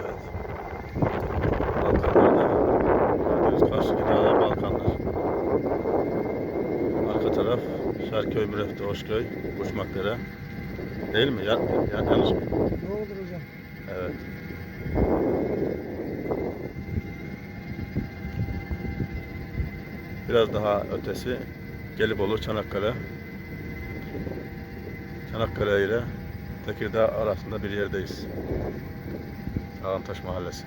Evet. Balkanlarda gördüğünüz karşıki dağlar Balkanlar. Arka taraf Şarköy, Mürefte, Hoşköy, Uçmakdere. Değil mi? Ya, ya, yanlış mı? Doğrudur hocam. Evet. Biraz daha ötesi Gelibolu, Çanakkale. Çanakkale ile Tekirdağ arasında bir yerdeyiz. Ağantaş Mahallesi.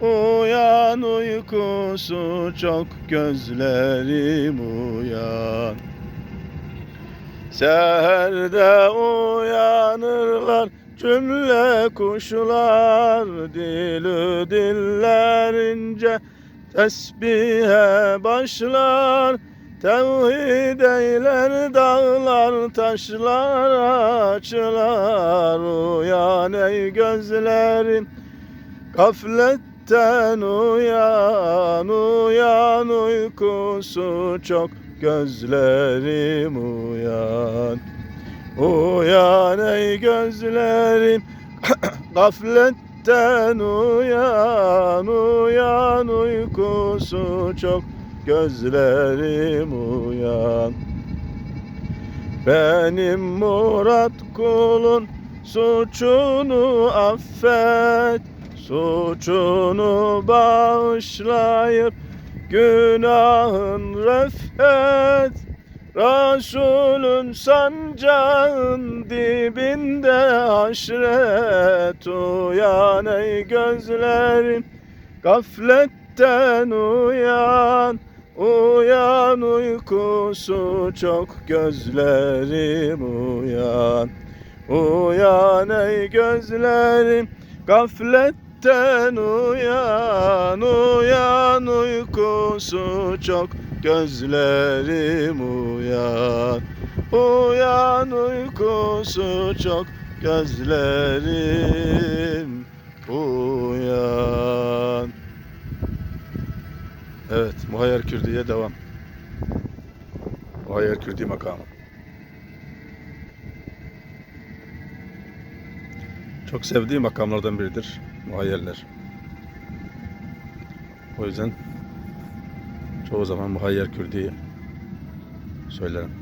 Uyan uykusu çok gözlerim uyan. Seherde uyanırlar cümle kuşlar Dilü dillerince tesbihe başlar. Tevhid eyler dağlar taşlar açılar. Uyan ey gözlerim Gafletten uyan, uyan uykusu çok gözlerim uyan. Uyan ey gözlerim gafletten uyan, uyan uykusu çok gözlerim uyan. Benim Murat kulun suçunu affet. Suçunu bağışlayıp günahın refet Resulün sancağın dibinde haşret Uyan ey gözlerim. Gafletten uyan Uyan uykusu çok gözlerim uyan. Uyan ey gözlerim Gafletten uyan, uyan uykusu çok gözlerim uyan. Uyan uykusu çok gözlerim uyan. Evet, Muhayyer Kürdi'ye devam. Muhayyer Kürdi makamı. Çok sevdiğim makamlardan biridir muhayyerler. O yüzden çoğu zaman muhayyer Kürdi'yi söylerim.